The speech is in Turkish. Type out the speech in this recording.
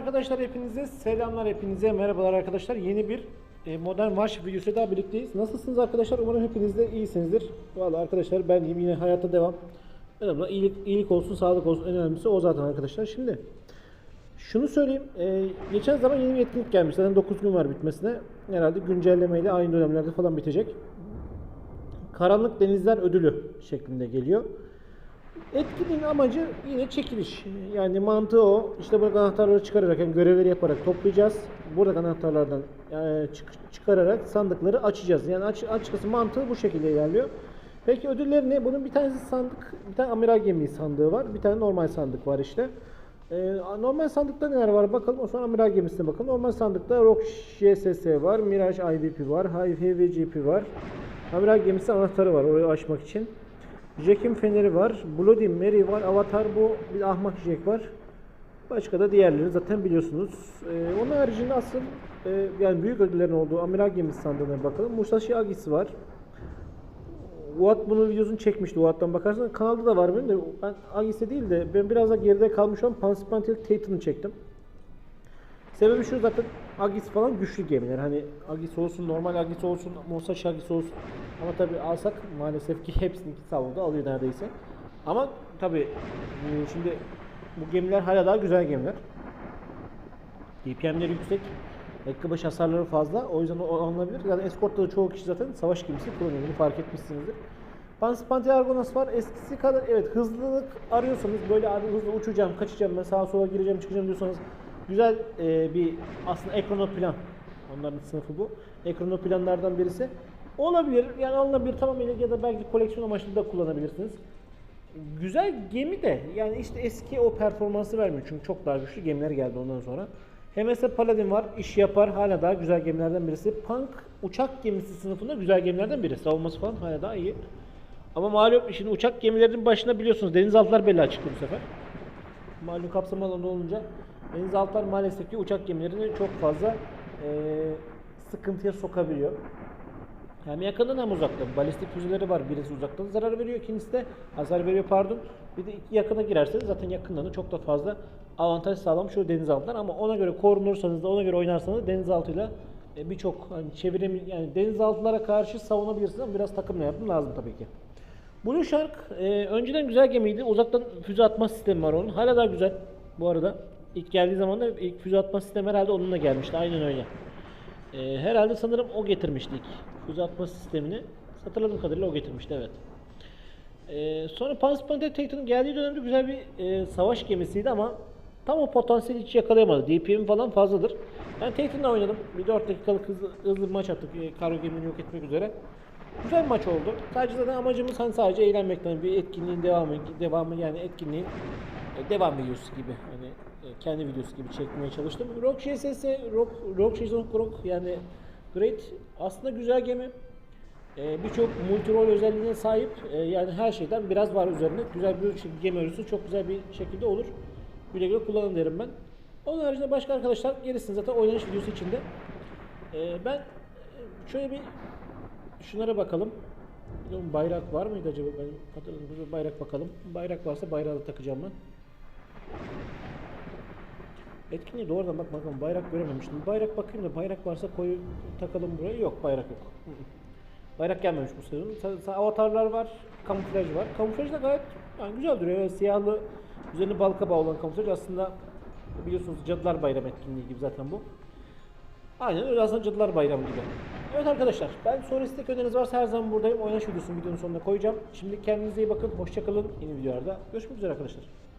Arkadaşlar hepinize selamlar hepinize merhabalar arkadaşlar yeni bir e, modern Warship videosu daha birlikteyiz. Nasılsınız arkadaşlar? Umarım hepiniz de iyisinizdir. Valla arkadaşlar ben yine hayata devam. Önemli iyilik, iyilik olsun, sağlık olsun. En önemlisi o zaten arkadaşlar. Şimdi şunu söyleyeyim. e, geçen zaman yeni bir etkinlik gelmiş. Zaten 9 gün var bitmesine. Herhalde güncellemeyle aynı dönemlerde falan bitecek. Karanlık Denizler Ödülü şeklinde geliyor. Etkinliğin amacı yine çekiliş. Yani mantığı o. İşte burada anahtarları çıkararak, yani görevleri yaparak toplayacağız. Burada anahtarlardan e, çık- çıkararak sandıkları açacağız. Yani aç, açıkçası mantığı bu şekilde ilerliyor. Peki ödülleri ne? Bunun bir tanesi sandık, bir tane amiral gemisi sandığı var. Bir tane normal sandık var işte. E, normal sandıkta neler var bakalım. O sonra amiral gemisine bakalım. Normal sandıkta Rock JSS var, Mirage IVP var, HVGP var. Amiral gemisi anahtarı var orayı açmak için. Jack'in feneri var. Bloody Mary var. Avatar bu. Bir ahmak Jack var. Başka da diğerleri zaten biliyorsunuz. Ee, onun haricinde asıl e, yani büyük ödüllerin olduğu amiral gemisi sandığına bakalım. Musashi Agi'si var. Watt bunun videosunu çekmişti. Watt'tan bakarsan kanalda da var benim de. Ben Agis'e değil de ben biraz da geride kalmış olan Panspantil Titan'ı çektim. Sebebi şu zaten Agis falan güçlü gemiler. Hani Agis olsun, normal Agis olsun, Musashi Agis olsun. Ama tabi alsak maalesef ki hepsini iki salonda alıyor neredeyse. Ama tabi e, şimdi bu gemiler hala daha güzel gemiler. DPM'leri yüksek. Dakika hasarları fazla. O yüzden o alınabilir. Yani Escort'ta da çoğu kişi zaten savaş gemisi kullanıyor. Bunu fark etmişsinizdir. Panspanti Argonas var. Eskisi kadar evet hızlılık arıyorsanız böyle hızlı uçacağım, kaçacağım, ben sağa sola gireceğim, çıkacağım diyorsanız güzel e, bir aslında ekranoplan. Onların sınıfı bu. Ekranoplanlardan birisi. Olabilir. Yani alınabilir tamamıyla ya da belki koleksiyon amaçlı da kullanabilirsiniz. Güzel gemi de yani işte eski o performansı vermiyor çünkü çok daha güçlü gemiler geldi ondan sonra. HMS Paladin var, iş yapar, hala daha güzel gemilerden birisi. Punk uçak gemisi sınıfında güzel gemilerden biri. Savunması falan hala daha iyi. Ama malum şimdi uçak gemilerinin başına biliyorsunuz denizaltılar belli çıktı bu sefer. Malum kapsam alanı olunca denizaltılar maalesef ki uçak gemilerini çok fazla eee, sıkıntıya sokabiliyor. Hem yakından hem uzaktan. Balistik füzeleri var. Birisi uzaktan zarar veriyor, ikincisi de hasar veriyor pardon. Bir de yakına girerseniz zaten yakından da çok da fazla avantaj sağlamış o denizaltılar ama ona göre korunursanız da ona göre oynarsanız denizaltıyla e, birçok hani çevirim yani denizaltılara karşı savunabilirsiniz ama biraz takımla yapım lazım tabii ki. Blue Shark e, önceden güzel gemiydi. Uzaktan füze atma sistemi var onun. Hala daha güzel bu arada. İlk geldiği zaman da ilk füze atma sistemi herhalde onunla gelmişti. Aynen öyle. E, herhalde sanırım o getirmişti ilk füze atma sistemini. Hatırladığım kadarıyla o getirmişti evet. E, sonra Panspanter Titan'ın geldiği dönemde güzel bir e, savaş gemisiydi ama tam o potansiyeli hiç yakalayamadı. DPM falan fazladır. Ben Titan'la oynadım. Bir 4 dakikalık hızlı, hızlı bir maç attık. E, kargo gemini yok etmek üzere. Güzel bir maç oldu. Sadece zaten amacımız hani sadece eğlenmekten bir etkinliğin devamı, devamı yani etkinliğin e, devam videosu gibi hani kendi videosu gibi çekmeye çalıştım. Rock JSS, Rock, Rock JSS Rock yani Great aslında güzel gemi. E, Birçok multi rol özelliğine sahip. E, yani her şeyden biraz var üzerinde. Güzel bir şey- gemi örüsü çok güzel bir şekilde olur. Güle güle kullanın derim ben. Onun haricinde başka arkadaşlar gerisini zaten oynanış videosu içinde. E, ben e, şöyle bir Şunlara bakalım. De bayrak var mıydı acaba? Benim hatırladığım bir bayrak bakalım. Bayrak varsa bayrağı da takacağım ben. Etkinliğe doğrudan bak bakalım bayrak görememiştim. Bayrak bakayım da bayrak varsa koyu takalım buraya. Yok bayrak yok. Bayrak gelmemiş bu sezon. Avatarlar var, kamuflaj var. Kamuflaj da gayet yani güzel duruyor. Siyahlı, üzerine bal kabağı olan kamuflaj aslında biliyorsunuz Cadılar Bayramı etkinliği gibi zaten bu. Aynen öyle aslında Cadılar Bayramı gibi. Evet arkadaşlar ben sonra istek öneriniz varsa her zaman buradayım. Oynaş videosunu videonun sonuna koyacağım. Şimdi kendinize iyi bakın. Hoşçakalın. Yeni videolarda görüşmek üzere arkadaşlar.